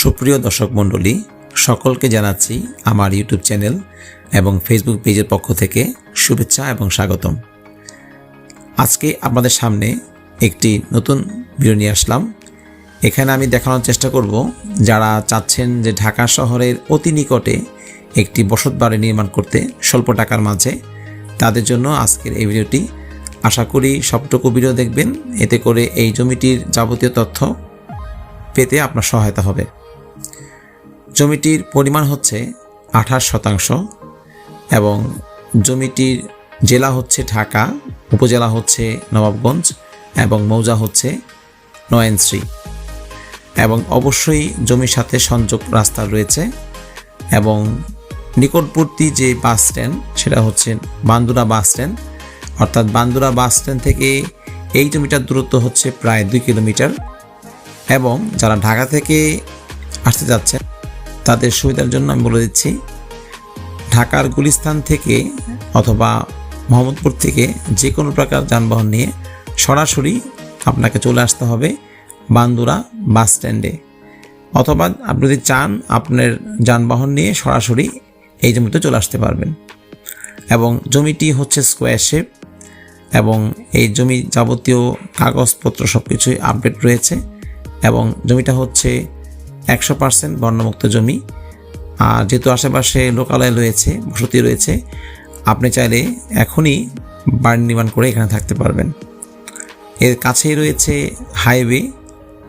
সুপ্রিয় দর্শক মণ্ডলী, সকলকে জানাচ্ছি আমার ইউটিউব চ্যানেল এবং ফেসবুক পেজের পক্ষ থেকে শুভেচ্ছা এবং স্বাগতম। আজকে আপনাদের সামনে একটি নতুন ভিডিও নিয়ে আসলাম। এখানে আমি দেখানোর চেষ্টা করব যারা চাচ্ছেন যে ঢাকা শহরের অতি নিকটে একটি বসত বাড়ি নির্মাণ করতে স্বল্প টাকার মাঝে, তাদের জন্য আজকের এই ভিডিওটি। আশা করি সবটুকু ভিডিও দেখবেন। এতে করে এই জমিটির যাবতীয় তথ্য পেতে আপনার সহায়তা হবে। জমিটির পরিমাণ হচ্ছে আঠাশ শতাংশ এবং জমিটির জেলা হচ্ছে ঢাকা, উপজেলা হচ্ছে নবাবগঞ্জ এবং মৌজা হচ্ছে নয়নশ্রী। এবং অবশ্যই জমির সাথে সংযোগ রাস্তা রয়েছে এবং নিকটবর্তী যে বাস স্ট্যান্ড সেটা হচ্ছে বান্দুরা বাস স্ট্যান্ড। অর্থাৎ বান্দুরা বাস স্ট্যান্ড থেকে এই জমিটার দূরত্ব হচ্ছে প্রায় দুই কিলোমিটার। এবং যারা ঢাকা থেকে আসতে যাচ্ছেন, তাদের সুবিধার জন্য আমি বলে দিচ্ছি, ঢাকার গুলিস্তান থেকে অথবা মোহাম্মদপুর থেকে যে কোনো প্রকার যানবাহন নিয়ে সরাসরি আপনাকে চলে আসতে হবে বান্দুরা বাস স্ট্যান্ডে। অথবা আপনি যদি চান আপনার যানবাহন নিয়ে সরাসরি এই জমিতে চলে আসতে পারবেন। এবং জমিটি হচ্ছে স্কোয়ার শেপ এবং এই জমি যাবতীয় কাগজপত্র সব কিছুই আপডেট রয়েছে। এবং জমিটা হচ্ছে একশো পার্সেন্ট বর্ণমুক্ত জমি। আর যেহেতু আশেপাশে লোকালয় রয়েছে, বসতি রয়েছে, আপনি চাইলে এখনই বাড়ি নির্মাণ করে এখানে থাকতে পারবেন। এর কাছেই রয়েছে হাইওয়ে,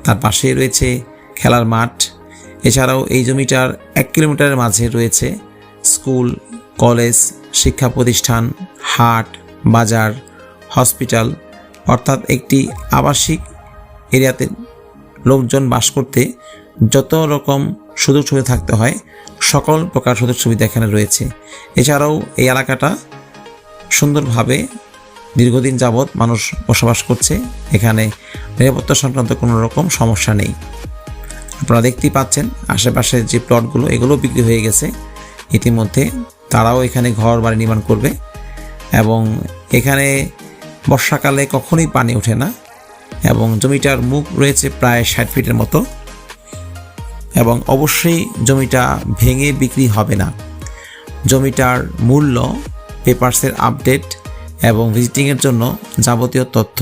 তার পাশেই রয়েছে খেলার মাঠ। এছাড়াও এই জমিটার এক কিলোমিটারের মাঝে রয়েছে স্কুল, কলেজ, শিক্ষা প্রতিষ্ঠান, হাট, বাজার, হসপিটাল, অর্থাৎ একটি আবাসিক এরিয়াতে লোকজন বাস করতে যত রকম সুযোগ সুবিধা থাকতে হয়, সকল প্রকার সুযোগ সুবিধা এখানে রয়েছে। এছাড়াও এই এলাকাটা সুন্দরভাবে দীর্ঘদিন যাবৎ মানুষ বসবাস করছে। এখানে নিরাপত্তা সংক্রান্ত কোনো রকম সমস্যা নেই। আপনারা দেখতেই পাচ্ছেন আশেপাশের যে প্লটগুলো, এগুলো বিক্রি হয়ে গেছে। ইতিমধ্যে তারাও এখানে ঘর বাড়ি নির্মাণ করবে এবং এখানে বর্ষাকালে কখনোই পানি ওঠে না। এবং জমিটার মুখ রয়েছে প্রায় ষাট ফিটের মতো এবং অবশ্যই জমিটা ভেঙে বিক্রি হবে না। জমিটার মূল্য, পেপারসের আপডেট এবং ভিজিটিংয়ের জন্য যাবতীয় তথ্য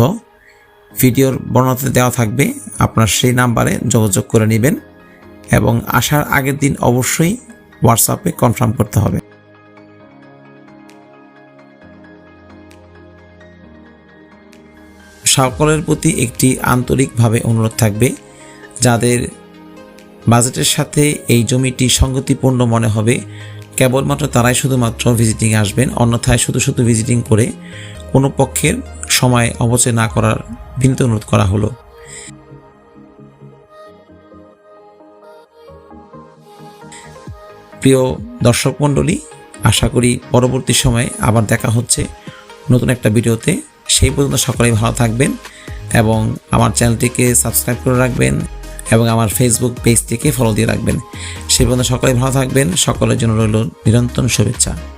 ভিডিওর বর্ণনাতে দেওয়া থাকবে। আপনার সেই নাম্বারে যোগাযোগ করে নেবেন এবং আসার আগের দিন অবশ্যই হোয়াটসঅ্যাপে কনফার্ম করতে হবে। সকলের প্রতি একটি আন্তরিকভাবে অনুরোধ থাকবে, যাদের বাজেটের সাথে এই জমিটি সঙ্গতিপূর্ণ মনে হবে। কেবলমাত্র তারাই শুধুমাত্র ভিজিটিং আসবেন, অন্যথায় শুধু শুধু ভিজিটিং করে কোনো পক্ষের সময় অবচয় না করার বিনীত অনুরোধ করা হলো। প্রিয় দর্শক মণ্ডলী, আশা করি পরবর্তী সময়ে আবার দেখা হচ্ছে নতুন একটা ভিডিওতে। সেই পর্যন্ত সকলেই ভালো থাকবেন এবং আমার চ্যানেলটিকে সাবস্ক্রাইব করে রাখবেন এবং আমার ফেসবুক পেজটিকে ফলো দিয়ে রাখবেন। সেই পর্যন্ত সকলেই ভালো থাকবেন। সকলের জন্য রইল নিরন্তর শুভেচ্ছা।